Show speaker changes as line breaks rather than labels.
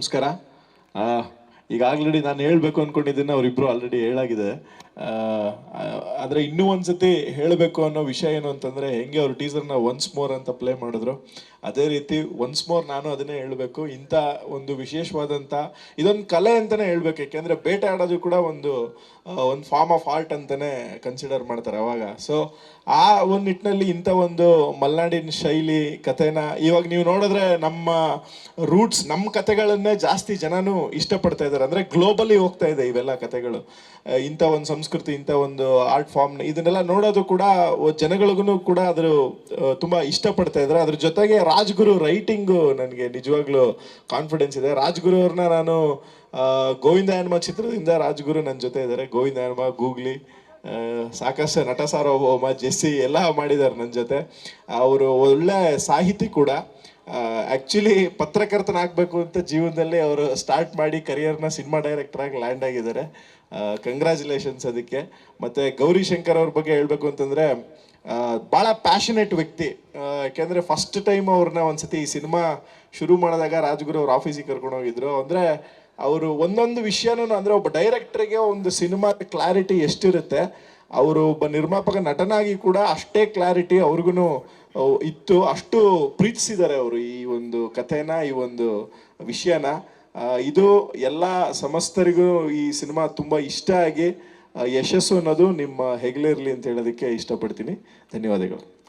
ನಮಸ್ಕಾರ. ಈಗ ಆಲ್ರೆಡಿ ನಾನು ಹೇಳಬೇಕು ಅನ್ಕೊಂಡಿದ್ದನ್ನ ಅವರಿಬ್ಬರು ಆಲ್ರೆಡಿ ಹೇಳಾಗಿದೆ. ಆದ್ರೆ ಇನ್ನೂ ಒಂದ್ಸತಿ ಹೇಳಬೇಕು ಅನ್ನೋ ವಿಷಯ ಏನು ಅಂತಂದರೆ, ಹೆಂಗೆ ಅವ್ರು ಟೀಸರ್ನ ಒನ್ಸ್ ಮೋರ್ ಅಂತ ಪ್ಲೇ ಮಾಡಿದ್ರು, ಅದೇ ರೀತಿ ಒನ್ಸ್ ಮೋರ್ ನಾನು ಅದನ್ನೇ ಹೇಳಬೇಕು. ಇಂಥ ಒಂದು ವಿಶೇಷವಾದಂಥ, ಇದೊಂದು ಕಲೆ ಅಂತಾನೆ ಹೇಳ್ಬೇಕು. ಯಾಕೆಂದರೆ ಬೇಟೆ ಆಡೋದು ಕೂಡ ಒಂದು ಒಂದು ಫಾರ್ಮ್ ಆಫ್ ಆರ್ಟ್ ಅಂತಲೇ ಕನ್ಸಿಡರ್ ಮಾಡ್ತಾರೆ ಅವಾಗ. ಸೊ ಆ ಒಂದು ನಿಟ್ಟಿನಲ್ಲಿ ಇಂಥ ಒಂದು ಮಲೆನಾಡಿನ ಶೈಲಿ ಕಥೆನ ಇವಾಗ ನೀವು ನೋಡಿದ್ರೆ ನಮ್ಮ ರೂಟ್ಸ್ ನಮ್ಮ ಕಥೆಗಳನ್ನೇ ಜಾಸ್ತಿ ಜನನು ಇಷ್ಟಪಡ್ತಾ ಇದ್ದಾರೆ. ಅಂದ್ರೆ ಗ್ಲೋಬಲಿ ಹೋಗ್ತಾ ಇದೆ ಇವೆಲ್ಲ ಕಥೆಗಳು. ಇಂಥ ಒಂದು ಸಂಸ್ಕೃತಿ ಇಂಥ ಒಂದು ಆರ್ಟ್ ಫಾರ್ಮ್ ಇದನ್ನೆಲ್ಲ ನೋಡೋದು ಕೂಡ ಜನಗಳಿಗೂ ಕೂಡ ಅದ್ರ ತುಂಬ ಇಷ್ಟಪಡ್ತಾ ಇದ್ದಾರೆ. ಅದ್ರ ಜೊತೆಗೆ ರಾಜ್ಗುರು ರೈಟಿಂಗು ನನಗೆ ನಿಜವಾಗ್ಲೂ ಕಾನ್ಫಿಡೆನ್ಸ್ ಇದೆ. ರಾಜ್ಗುರು ಅವ್ರನ್ನ ನಾನು ಗೋವಿಂದ ಹನುಮ ಚಿತ್ರದಿಂದ ರಾಜ್ಗುರು ನನ್ನ ಜೊತೆ ಇದ್ದಾರೆ. ಗೋವಿಂದ ಹನುಮ ಗೂಗ್ಲಿ ಸಾಕಷ್ಟು ನಟ ಸಾರ್ವಭೌಮ ಜೆಸ್ಸಿ, ಎಲ್ಲ ಮಾಡಿದ್ದಾರೆ ನನ್ನ ಜೊತೆ. ಅವರು ಒಳ್ಳೆ ಸಾಹಿತಿ ಕೂಡ. ಆ್ಯಕ್ಚುಲಿ ಪತ್ರಕರ್ತನಾಗಬೇಕು ಅಂತ ಜೀವನದಲ್ಲಿ ಅವರು ಸ್ಟಾರ್ಟ್ ಮಾಡಿ ಕರಿಯರ್ನ ಸಿನಿಮಾ ಡೈರೆಕ್ಟರ್ ಆಗಿ ಲ್ಯಾಂಡ್ ಆಗಿದ್ದಾರೆ. ಕಂಗ್ರ್ಯಾಚುಲೇಷನ್ಸ್ ಅದಕ್ಕೆ. ಮತ್ತು ಗೌರಿ ಶಂಕರ್ ಅವ್ರ ಬಗ್ಗೆ ಹೇಳಬೇಕು ಅಂತಂದರೆ ಭಾಳ ಪ್ಯಾಷನೇಟ್ ವ್ಯಕ್ತಿ. ಯಾಕೆಂದರೆ ಫಸ್ಟ್ ಟೈಮ್ ಅವ್ರನ್ನ ಒಂದ್ಸತಿ ಈ ಸಿನಿಮಾ ಶುರು ಮಾಡಿದಾಗ ರಾಜ್ಗುರು ಅವ್ರ ಆಫೀಸಿಗೆ ಕರ್ಕೊಂಡು ಹೋಗಿದ್ರು. ಅಂದರೆ ಅವರು ಒಂದೊಂದು ವಿಷಯನೂ ಅಂದರೆ ಒಬ್ಬ ಡೈರೆಕ್ಟ್ರಿಗೆ ಒಂದು ಸಿನಿಮಾ ಕ್ಲಾರಿಟಿ ಎಷ್ಟಿರುತ್ತೆ, ಅವರು ಒಬ್ಬ ನಿರ್ಮಾಪಕ ನಟನಾಗಿ ಕೂಡ ಅಷ್ಟೇ ಕ್ಲಾರಿಟಿ ಅವ್ರಿಗೂ ಇತ್ತು, ಅಷ್ಟು ಪ್ರೀತಿಸಿದ್ದಾರೆ ಅವರು ಈ ಒಂದು ಕಥೆನ, ಈ ಒಂದು ವಿಷಯನ. ಇದು ಎಲ್ಲ ಸಮಸ್ತರಿಗೂ ಈ ಸಿನಿಮಾ ತುಂಬ ಇಷ್ಟ ಆಗಿ ಯಶಸ್ಸು ಅನ್ನೋದು ನಿಮ್ಮ ಹೆಗಲಿರಲಿ ಅಂತ ಹೇಳೋದಕ್ಕೆ ಇಷ್ಟಪಡ್ತೀನಿ. ಧನ್ಯವಾದಗಳು.